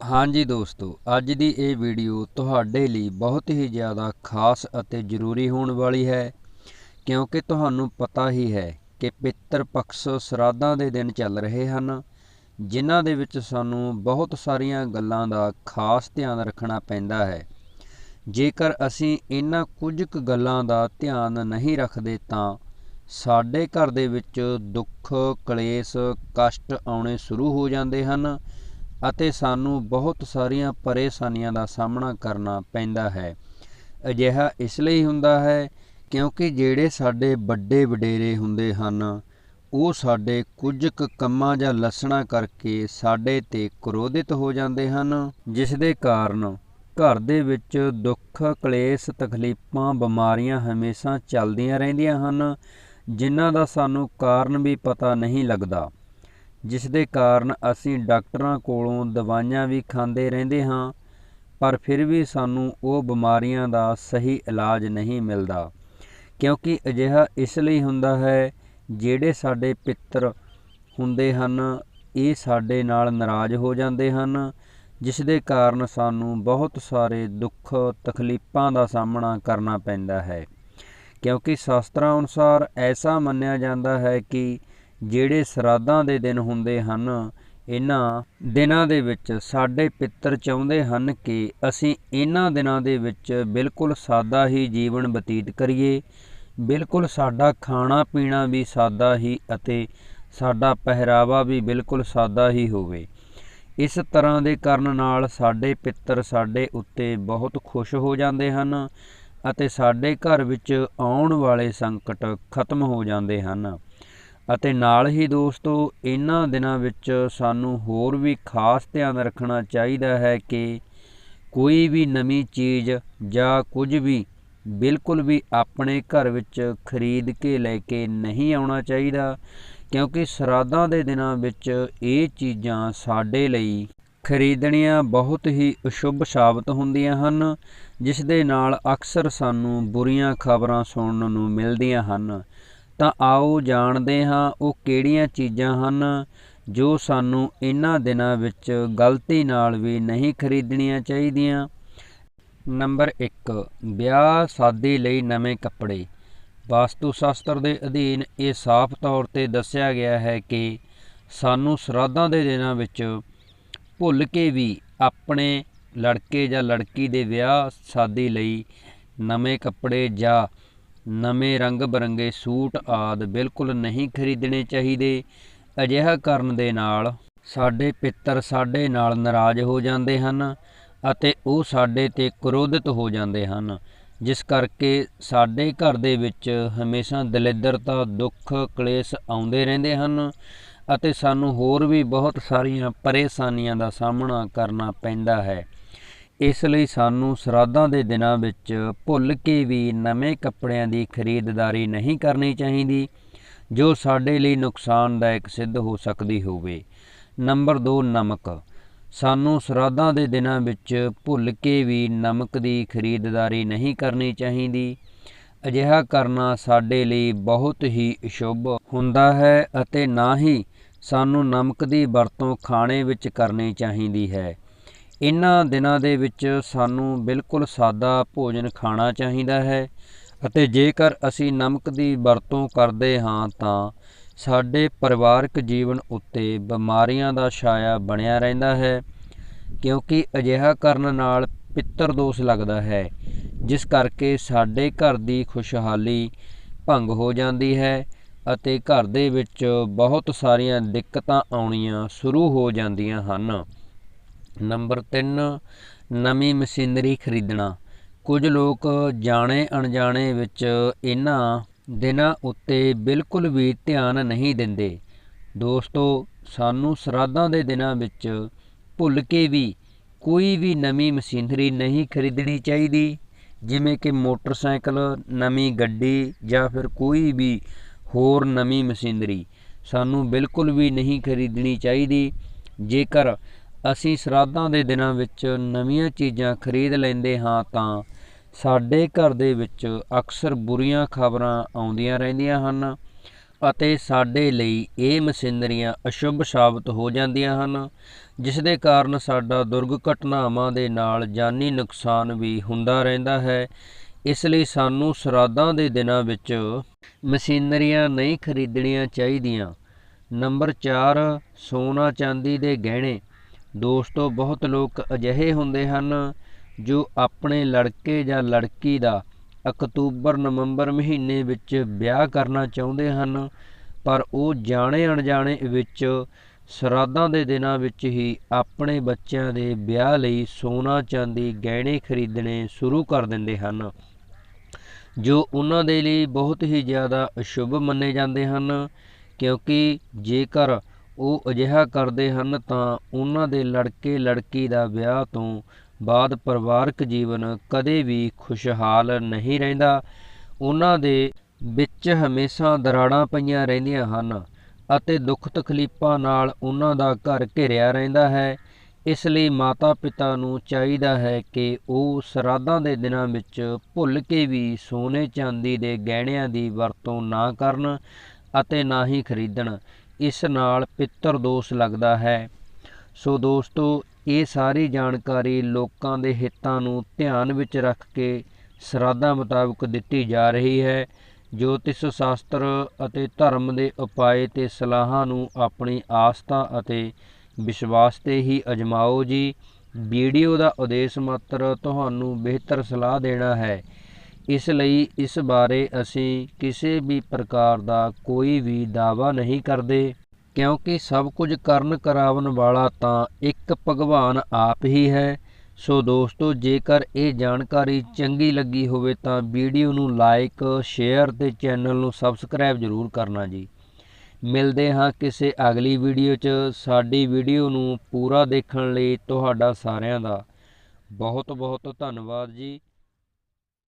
ਹਾਂਜੀ ਦੋਸਤੋ, ਅੱਜ ਦੀ ਇਹ ਵੀਡੀਓ ਤੁਹਾਡੇ ਲਈ ਬਹੁਤ ਹੀ ਜ਼ਿਆਦਾ ਖਾਸ ਅਤੇ ਜ਼ਰੂਰੀ ਹੋਣ ਵਾਲੀ ਹੈ, ਕਿਉਂਕਿ ਤੁਹਾਨੂੰ ਪਤਾ ਹੀ ਹੈ ਕਿ ਪਿੱਤਰ ਪਕਸ਼ ਸਰਾਧਾਂ ਦੇ ਦਿਨ ਚੱਲ ਰਹੇ ਹਨ, ਜਿਨ੍ਹਾਂ ਦੇ ਵਿੱਚ ਸਾਨੂੰ ਬਹੁਤ ਸਾਰੀਆਂ ਗੱਲਾਂ ਦਾ ਖਾਸ ਧਿਆਨ ਰੱਖਣਾ ਪੈਂਦਾ ਹੈ। ਜੇਕਰ ਅਸੀਂ ਇਹਨਾਂ ਕੁਝ ਕੁ ਗੱਲਾਂ ਦਾ ਧਿਆਨ ਨਹੀਂ ਰੱਖਦੇ ਤਾਂ ਸਾਡੇ ਘਰ ਦੇ ਵਿੱਚ ਦੁੱਖ, ਕਲੇਸ਼, ਕਸ਼ਟ ਆਉਣੇ ਸ਼ੁਰੂ ਹੋ ਜਾਂਦੇ ਹਨ ਅਤੇ ਸਾਨੂੰ ਬਹੁਤ ਸਾਰੀਆਂ ਪਰੇਸ਼ਾਨੀਆਂ ਦਾ ਸਾਹਮਣਾ ਕਰਨਾ ਪੈਂਦਾ ਹੈ। ਅਜਿਹਾ ਇਸ ਲਈ ਹੁੰਦਾ ਹੈ ਕਿਉਂਕਿ ਜਿਹੜੇ ਸਾਡੇ ਵੱਡੇ ਵਡੇਰੇ ਹੁੰਦੇ ਹਨ, ਉਹ ਸਾਡੇ ਕੁਝ ਕੁ ਕੰਮਾਂ ਜਾਂ ਲੱਛਣਾਂ ਕਰਕੇ ਸਾਡੇ ਤੇ ਕ੍ਰੋਧਿਤ ਹੋ ਜਾਂਦੇ ਹਨ, ਜਿਸ ਦੇ ਕਾਰਨ ਘਰ ਦੇ ਵਿੱਚ ਦੁੱਖ, ਕਲੇਸ਼, ਤਕਲੀਫਾਂ, ਬਿਮਾਰੀਆਂ ਹਮੇਸ਼ਾ ਚੱਲਦੀਆਂ ਰਹਿੰਦੀਆਂ ਹਨ, ਜਿਨ੍ਹਾਂ ਦਾ ਸਾਨੂੰ ਕਾਰਨ ਵੀ ਪਤਾ ਨਹੀਂ ਲੱਗਦਾ। ਜਿਸ ਦੇ ਕਾਰਨ ਅਸੀਂ ਡਾਕਟਰਾਂ ਕੋਲੋਂ ਦਵਾਈਆਂ ਵੀ ਖਾਂਦੇ ਰਹਿੰਦੇ ਹਾਂ, ਪਰ ਫਿਰ ਵੀ ਸਾਨੂੰ ਉਹ ਬਿਮਾਰੀਆਂ ਦਾ ਸਹੀ ਇਲਾਜ ਨਹੀਂ ਮਿਲਦਾ। ਕਿਉਂਕਿ ਅਜਿਹਾ ਇਸ ਲਈ ਹੁੰਦਾ ਹੈ, ਜਿਹੜੇ ਸਾਡੇ ਪਿੱਤਰ ਹੁੰਦੇ ਹਨ, ਇਹ ਸਾਡੇ ਨਾਲ ਨਾਰਾਜ਼ ਹੋ ਜਾਂਦੇ ਹਨ, ਜਿਸ ਦੇ ਕਾਰਨ ਸਾਨੂੰ ਬਹੁਤ ਸਾਰੇ ਦੁੱਖ ਤਕਲੀਫਾਂ ਦਾ ਸਾਹਮਣਾ ਕਰਨਾ ਪੈਂਦਾ ਹੈ। ਕਿਉਂਕਿ ਸ਼ਾਸਤਰਾਂ ਅਨੁਸਾਰ ਐਸਾ ਮੰਨਿਆ ਜਾਂਦਾ ਹੈ ਕਿ ਜਿਹੜੇ ਸਰਾਧਾਂ ਦੇ ਦਿਨ ਹੁੰਦੇ ਹਨ, ਇਹਨਾਂ ਦਿਨਾਂ ਦੇ ਵਿੱਚ ਸਾਡੇ ਪਿੱਤਰ ਚਾਹੁੰਦੇ ਹਨ ਕਿ ਅਸੀਂ ਇਹਨਾਂ ਦਿਨਾਂ ਦੇ ਵਿੱਚ ਬਿਲਕੁਲ ਸਾਦਾ ਹੀ ਜੀਵਨ ਬਤੀਤ ਕਰੀਏ। ਬਿਲਕੁਲ ਸਾਡਾ ਖਾਣਾ ਪੀਣਾ ਵੀ ਸਾਦਾ ਹੀ ਅਤੇ ਸਾਡਾ ਪਹਿਰਾਵਾ ਵੀ ਬਿਲਕੁਲ ਸਾਦਾ ਹੀ ਹੋਵੇ। ਇਸ ਤਰ੍ਹਾਂ ਦੇ ਕਰਨ ਨਾਲ ਸਾਡੇ ਪਿੱਤਰ ਸਾਡੇ ਉੱਤੇ ਬਹੁਤ ਖੁਸ਼ ਹੋ ਜਾਂਦੇ ਹਨ ਅਤੇ ਸਾਡੇ ਘਰ ਵਿੱਚ ਆਉਣ ਵਾਲੇ ਸੰਕਟ ਖਤਮ ਹੋ ਜਾਂਦੇ ਹਨ। ਅਤੇ ਨਾਲ ਹੀ ਦੋਸਤੋ, ਇਹਨਾਂ ਦਿਨਾਂ ਵਿੱਚ ਸਾਨੂੰ ਹੋਰ ਵੀ ਖਾਸ ਧਿਆਨ ਰੱਖਣਾ ਚਾਹੀਦਾ ਹੈ ਕਿ ਕੋਈ ਵੀ ਨਵੀਂ ਚੀਜ਼ ਜਾਂ ਕੁਝ ਵੀ ਬਿਲਕੁਲ ਵੀ ਆਪਣੇ ਘਰ ਵਿੱਚ ਖਰੀਦ ਕੇ ਲੈ ਕੇ ਨਹੀਂ ਆਉਣਾ ਚਾਹੀਦਾ, ਕਿਉਂਕਿ ਸਰਾਧਾਂ ਦੇ ਦਿਨਾਂ ਵਿੱਚ ਇਹ ਚੀਜ਼ਾਂ ਸਾਡੇ ਲਈ ਖਰੀਦਣੀਆਂ ਬਹੁਤ ਹੀ ਅਸ਼ੁਭ ਸਾਬਤ ਹੁੰਦੀਆਂ ਹਨ, ਜਿਸ ਦੇ ਨਾਲ ਅਕਸਰ ਸਾਨੂੰ ਬੁਰੀਆਂ ਖਬਰਾਂ ਸੁਣਨ ਨੂੰ ਮਿਲਦੀਆਂ ਹਨ। ਤਾਂ ਆਓ ਜਾਣਦੇ ਹਾਂ ਉਹ ਕਿਹੜੀਆਂ ਚੀਜ਼ਾਂ ਹਨ ਜੋ ਸਾਨੂੰ ਇਹਨਾਂ ਦਿਨਾਂ ਵਿੱਚ ਗਲਤੀ ਨਾਲ ਵੀ ਨਹੀਂ ਖਰੀਦਣੀਆਂ ਚਾਹੀਦੀਆਂ। ਨੰਬਰ 1 ਵਿਆਹ ਸ਼ਾਦੀ ਲਈ ਨਵੇਂ ਕੱਪੜੇ। ਵਾਸਤੂ ਸ਼ਾਸਤਰ ਦੇ ਅਧੀਨ ਇਹ ਸਾਫ਼ ਤੌਰ ਤੇ ਦੱਸਿਆ ਗਿਆ ਹੈ ਕਿ ਸਾਨੂੰ ਸਰਾਧਾਂ ਦੇ ਦਿਨਾਂ ਵਿੱਚ ਭੁੱਲ ਕੇ ਵੀ ਆਪਣੇ ਲੜਕੇ ਜਾਂ ਲੜਕੀ ਦੇ ਵਿਆਹ ਸ਼ਾਦੀ ਲਈ ਨਵੇਂ ਕੱਪੜੇ ਜਾਂ ਨਵੇਂ ਰੰਗ ਬਰੰਗੇ ਸੂਟ ਆਦ ਬਿਲਕੁਲ ਨਹੀਂ ਖਰੀਦਣੇ ਚਾਹੀਦੇ। ਅਜਿਹਾ ਕਰਨ ਦੇ ਨਾਲ ਸਾਡੇ ਪਿੱਤਰ ਸਾਡੇ ਨਾਲ ਨਾਰਾਜ਼ ਹੋ ਜਾਂਦੇ ਹਨ ਅਤੇ ਉਹ ਸਾਡੇ ਤੇ ਕ੍ਰੋਧਿਤ ਹੋ ਜਾਂਦੇ ਹਨ, ਜਿਸ ਕਰਕੇ ਸਾਡੇ ਘਰ ਦੇ ਵਿੱਚ ਹਮੇਸ਼ਾ ਦਲਿੱਦਰਤਾ, ਦੁੱਖ, ਕਲੇਸ਼ ਆਉਂਦੇ ਰਹਿੰਦੇ ਹਨ ਅਤੇ ਸਾਨੂੰ ਹੋਰ ਵੀ ਬਹੁਤ ਸਾਰੀਆਂ ਪਰੇਸ਼ਾਨੀਆਂ ਦਾ ਸਾਹਮਣਾ ਕਰਨਾ ਪੈਂਦਾ ਹੈ। ਇਸ ਲਈ ਸਾਨੂੰ ਸਰਾਧਾਂ ਦੇ ਦਿਨਾਂ ਵਿੱਚ ਭੁੱਲ ਕੇ ਵੀ ਨਵੇਂ ਕੱਪੜਿਆਂ ਦੀ ਖਰੀਦਦਾਰੀ ਨਹੀਂ ਕਰਨੀ ਚਾਹੀਦੀ, ਜੋ ਸਾਡੇ ਲਈ ਨੁਕਸਾਨਦਾਇਕ ਸਿੱਧ ਹੋ ਸਕਦੀ ਹੋਵੇ। ਨੰਬਰ 2 ਨਮਕ। ਸਾਨੂੰ ਸਰਾਧਾਂ ਦੇ ਦਿਨਾਂ ਵਿੱਚ ਭੁੱਲ ਕੇ ਵੀ ਨਮਕ ਦੀ ਖਰੀਦਦਾਰੀ ਨਹੀਂ ਕਰਨੀ ਚਾਹੀਦੀ। ਅਜਿਹਾ ਕਰਨਾ ਸਾਡੇ ਲਈ ਬਹੁਤ ਹੀ ਅਸ਼ੁਭ ਹੁੰਦਾ ਹੈ ਅਤੇ ਨਾ ਹੀ ਸਾਨੂੰ ਨਮਕ ਦੀ ਵਰਤੋਂ ਖਾਣੇ ਵਿੱਚ ਕਰਨੀ ਚਾਹੀਦੀ ਹੈ। ਇਹਨਾਂ ਦਿਨਾਂ ਦੇ ਵਿੱਚ ਸਾਨੂੰ ਬਿਲਕੁਲ ਸਾਦਾ ਭੋਜਨ ਖਾਣਾ ਚਾਹੀਦਾ ਹੈ ਅਤੇ ਜੇਕਰ ਅਸੀਂ ਨਮਕ ਦੀ ਵਰਤੋਂ ਕਰਦੇ ਹਾਂ ਤਾਂ ਸਾਡੇ ਪਰਿਵਾਰਕ ਜੀਵਨ ਉੱਤੇ ਬਿਮਾਰੀਆਂ ਦਾ ਛਾਇਆ ਬਣਿਆ ਰਹਿੰਦਾ ਹੈ, ਕਿਉਂਕਿ ਅਜਿਹਾ ਕਰਨ ਨਾਲ ਪਿੱਤਰ ਦੋਸ਼ ਲੱਗਦਾ ਹੈ, ਜਿਸ ਕਰਕੇ ਸਾਡੇ ਘਰ ਦੀ ਖੁਸ਼ਹਾਲੀ ਭੰਗ ਹੋ ਜਾਂਦੀ ਹੈ ਅਤੇ ਘਰ ਦੇ ਵਿੱਚ ਬਹੁਤ ਸਾਰੀਆਂ ਦਿੱਕਤਾਂ ਆਉਣੀਆਂ ਸ਼ੁਰੂ ਹੋ ਜਾਂਦੀਆਂ ਹਨ। ਨੰਬਰ 3 ਨਵੀਂ ਮਸ਼ੀਨਰੀ ਖਰੀਦਣਾ। ਕੁਝ ਲੋਕ ਜਾਣੇ ਅਣਜਾਣੇ ਵਿੱਚ ਇਹਨਾਂ ਦਿਨਾਂ ਉੱਤੇ ਬਿਲਕੁਲ ਵੀ ਧਿਆਨ ਨਹੀਂ ਦਿੰਦੇ। ਦੋਸਤੋ, ਸਾਨੂੰ ਸਰਾਧਾਂ ਦੇ ਦਿਨਾਂ ਵਿੱਚ ਭੁੱਲ ਕੇ ਵੀ ਕੋਈ ਵੀ ਨਵੀਂ ਮਸ਼ੀਨਰੀ ਨਹੀਂ ਖਰੀਦਣੀ ਚਾਹੀਦੀ। ਜਿਵੇਂ ਕਿ ਮੋਟਰਸਾਈਕਲ, ਨਵੀਂ ਗੱਡੀ ਜਾਂ ਫਿਰ ਕੋਈ ਵੀ ਹੋਰ ਨਵੀਂ ਮਸ਼ੀਨਰੀ। ਸਾਨੂੰ ਬਿਲਕੁਲ ਵੀ ਨਹੀਂ ਖਰੀਦਣੀ ਚਾਹੀਦੀ। ਜੇਕਰ ਅਸੀਂ ਸਰਾਧਾਂ ਦੇ ਦਿਨਾਂ ਵਿੱਚ ਨਵੀਆਂ ਚੀਜ਼ਾਂ ਖਰੀਦ ਲੈਂਦੇ ਹਾਂ ਤਾਂ ਸਾਡੇ ਘਰ ਦੇ ਵਿੱਚ ਅਕਸਰ ਬੁਰੀਆਂ ਖਬਰਾਂ ਆਉਂਦੀਆਂ ਰਹਿੰਦੀਆਂ ਹਨ ਅਤੇ ਸਾਡੇ ਲਈ ਇਹ ਮਸ਼ੀਨਰੀਆਂ ਅਸ਼ੁਭ ਸਾਬਤ ਹੋ ਜਾਂਦੀਆਂ ਹਨ, ਜਿਸ ਦੇ ਕਾਰਨ ਸਾਡਾ ਦੁਰਘਟਨਾਵਾਂ ਦੇ ਨਾਲ ਜਾਨੀ ਨੁਕਸਾਨ ਵੀ ਹੁੰਦਾ ਰਹਿੰਦਾ ਹੈ। ਇਸ ਲਈ ਸਾਨੂੰ ਸਰਾਧਾਂ ਦੇ ਦਿਨਾਂ ਵਿੱਚ ਮਸ਼ੀਨਰੀਆਂ ਨਹੀਂ ਖਰੀਦਣੀਆਂ ਚਾਹੀਦੀਆਂ। ਨੰਬਰ 4 ਸੋਨਾ ਚਾਂਦੀ ਦੇ ਗਹਿਣੇ। ਦੋਸਤੋ, ਬਹੁਤ ਲੋਕ ਅਜਿਹੇ ਹੁੰਦੇ ਹਨ ਜੋ ਆਪਣੇ ਲੜਕੇ ਜਾਂ ਲੜਕੀ ਦਾ ਅਕਤੂਬਰ, ਨਵੰਬਰ ਮਹੀਨੇ ਵਿੱਚ ਵਿਆਹ ਕਰਨਾ ਚਾਹੁੰਦੇ ਹਨ, ਪਰ ਉਹ ਜਾਣੇ ਅਣਜਾਣੇ ਵਿੱਚ ਸਰਾਧਾਂ ਦੇ ਦਿਨਾਂ ਵਿੱਚ ਹੀ ਆਪਣੇ ਬੱਚਿਆਂ ਦੇ ਵਿਆਹ ਲਈ ਸੋਨਾ, ਚਾਂਦੀ, ਗਹਿਣੇ ਖਰੀਦਣੇ ਸ਼ੁਰੂ ਕਰ ਦਿੰਦੇ ਹਨ, ਜੋ ਉਹਨਾਂ ਦੇ ਲਈ ਬਹੁਤ ਹੀ ਜ਼ਿਆਦਾ ਅਸ਼ੁਭ ਮੰਨੇ ਜਾਂਦੇ ਹਨ, ਕਿਉਂਕਿ ਜੇਕਰ ਉਹ ਅਜਿਹਾ ਕਰਦੇ ਹਨ ਤਾਂ ਉਹਨਾਂ ਦੇ ਲੜਕੇ ਲੜਕੀ ਦਾ ਵਿਆਹ ਤੋਂ ਬਾਅਦ ਪਰਿਵਾਰਕ ਜੀਵਨ ਕਦੇ ਵੀ ਖੁਸ਼ਹਾਲ ਨਹੀਂ ਰਹਿੰਦਾ। ਉਹਨਾਂ ਦੇ ਵਿੱਚ ਹਮੇਸ਼ਾ ਦਰਾੜਾਂ ਪਈਆਂ ਰਹਿੰਦੀਆਂ ਹਨ ਅਤੇ ਦੁੱਖ ਤਕਲੀਫਾਂ ਨਾਲ ਉਹਨਾਂ ਦਾ ਘਰ ਘਿਰਿਆ ਰਹਿੰਦਾ ਹੈ। ਇਸ ਲਈ ਮਾਤਾ ਪਿਤਾ ਨੂੰ ਚਾਹੀਦਾ ਹੈ ਕਿ ਉਹ ਸਰਾਧਾਂ ਦੇ ਦਿਨਾਂ ਵਿੱਚ ਭੁੱਲ ਕੇ ਵੀ ਸੋਨੇ ਚਾਂਦੀ ਦੇ ਗਹਿਣਿਆਂ ਦੀ ਵਰਤੋਂ ਨਾ ਕਰਨ ਅਤੇ ਨਾ ਹੀ ਖਰੀਦਣ। ਇਸ ਨਾਲ ਪਿੱਤਰ ਦੋਸ਼ ਲੱਗਦਾ ਹੈ। ਸੋ ਦੋਸਤੋ, ਇਹ ਸਾਰੀ ਜਾਣਕਾਰੀ ਲੋਕਾਂ ਦੇ ਹਿੱਤਾਂ ਨੂੰ ਧਿਆਨ ਵਿੱਚ ਰੱਖ ਕੇ ਸਰਾਧਾਂ ਮੁਤਾਬਕ ਦਿੱਤੀ ਜਾ ਰਹੀ ਹੈ। ਜੋਤਿਸ਼ ਸ਼ਾਸਤਰ ਅਤੇ ਧਰਮ ਦੇ ਉਪਾਏ ਤੇ ਸਲਾਹਾਂ ਨੂੰ ਆਪਣੀ ਆਸਥਾ ਅਤੇ ਵਿਸ਼ਵਾਸ ਤੇ ਹੀ ਅਜਮਾਓ ਜੀ। ਵੀਡੀਓ ਦਾ ਉਦੇਸ਼ ਮਾਤਰ ਤੁਹਾਨੂੰ ਬਿਹਤਰ ਸਲਾਹ ਦੇਣਾ ਹੈ। ਇਸ ਲਈ ਇਸ ਬਾਰੇ ਅਸੀਂ ਕਿਸੇ ਵੀ ਪ੍ਰਕਾਰ ਦਾ ਕੋਈ ਵੀ ਦਾਅਵਾ ਨਹੀਂ ਕਰਦੇ, ਕਿਉਂਕਿ ਸਭ ਕੁਝ ਕਰਨ ਕਰਾਵਨ ਵਾਲਾ ਤਾਂ ਇੱਕ ਭਗਵਾਨ ਆਪ ਹੀ ਹੈ। ਸੋ ਦੋਸਤੋ, ਜੇਕਰ ਇਹ ਜਾਣਕਾਰੀ ਚੰਗੀ ਲੱਗੀ ਹੋਵੇ ਤਾਂ ਵੀਡੀਓ ਨੂੰ ਲਾਈਕ, ਸ਼ੇਅਰ ਤੇ ਚੈਨਲ ਨੂੰ ਸਬਸਕ੍ਰਾਈਬ ਜ਼ਰੂਰ ਕਰਨਾ ਜੀ। ਮਿਲਦੇ ਹਾਂ ਕਿਸੇ ਅਗਲੀ ਵੀਡੀਓ 'ਚ। ਸਾਡੀ ਵੀਡੀਓ ਨੂੰ ਪੂਰਾ ਦੇਖਣ ਲਈ ਤੁਹਾਡਾ ਸਾਰਿਆਂ ਦਾ ਬਹੁਤ ਬਹੁਤ ਧੰਨਵਾਦ ਜੀ।